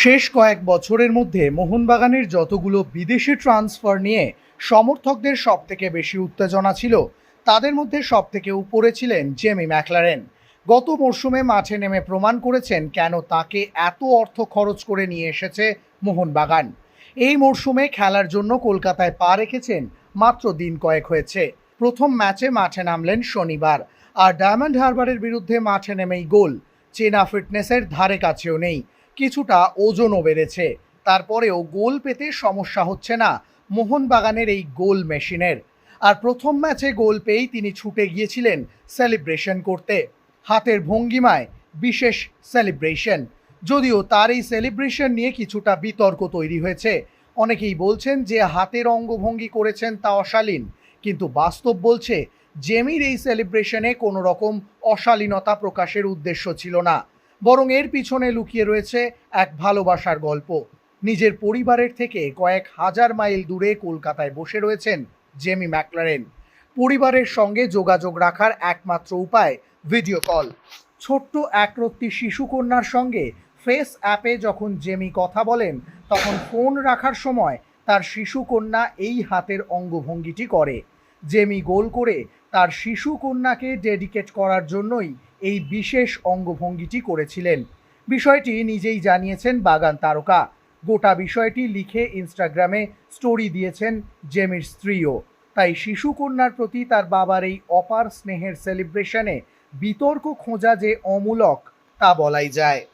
শেষ কয়েক বছরের মধ্যে মোহনবাগানের যতগুলো বিদেশি ট্রান্সফার নিয়ে সমর্থকদের সব থেকে বেশি উত্তেজনা ছিল, তাদের মধ্যে সব থেকে উপরে ছিলেন জেমি ম্যাকলারেন। গত মরশুমে মাঠে নেমে প্রমাণ করেছেন কেন তাকে এত অর্থ খরচ করে নিয়ে এসেছে মোহনবাগান। এই মরশুমে খেলার জন্য কলকাতায় পা রেখেছেন মাত্র দিন কয়েক হয়েছে। প্রথম ম্যাচে মাঠে নামলেন শনিবার, আর ডায়মন্ড হারবারের বিরুদ্ধে মাঠে নেমেই গোল। চেনা ফিটনেসের ধারে কাছেও নেই। কিছুটা ওজনও বেড়েছে। তারপরেও গোল পেতে সমস্যা হচ্ছে না মোহনবাগানের এই গোল মেশিনের। আর প্রথম ম্যাচে গোল পেয়েই তিনি ছুটে গিয়েছিলেন সেলিব্রেশন করতে। হাতের ভঙ্গিমায় বিশেষ সেলিব্রেশন। যদিও তার এই সেলিব্রেশন নিয়ে কিছুটা বিতর্ক তৈরি হয়েছে। অনেকেই বলছেন যে হাতের অঙ্গভঙ্গি করেছেন তা অশালীন। কিন্তু বাস্তব বলছে, জেমির এই সেলিব্রেশনে কোনো রকম অশালীনতা প্রকাশের উদ্দেশ্য ছিল না। বরং এর পিছনে লুকিয়ে রয়েছে এক ভালোবাসার গল্প। নিজের পরিবারের থেকে কয়েক হাজার মাইল দূরে কলকাতায় বসে রয়েছেন জেমি ম্যাকলারেন। পরিবারের সঙ্গে যোগাযোগ রাখার একমাত্র উপায় ভিডিও কল। ছোট্ট একরত্তি শিশুকন্যার সঙ্গে ফেস অ্যাপে যখন জেমি কথা বলেন, তখন ফোন রাখার সময় তার শিশুকন্যা এই হাতের অঙ্গভঙ্গিটি করে। জেমি গোল করে তার শিশুকন্যাকে ডেডিকেট করার জন্যই এই বিশেষ অঙ্গভঙ্গিটি করেছিলেন। বিষয়টি নিজেই জানিয়েছেন বাগান তারকা। গোটা বিষয়টি লিখে ইনস্টাগ্রামে স্টোরি দিয়েছেন জেমির স্ত্রীও। তাই শিশুকন্যার প্রতি তার বাবার এই অপার স্নেহের সেলিব্রেশনে বিতর্ক খোঁজা যে অমূলক তা বলাই যায়।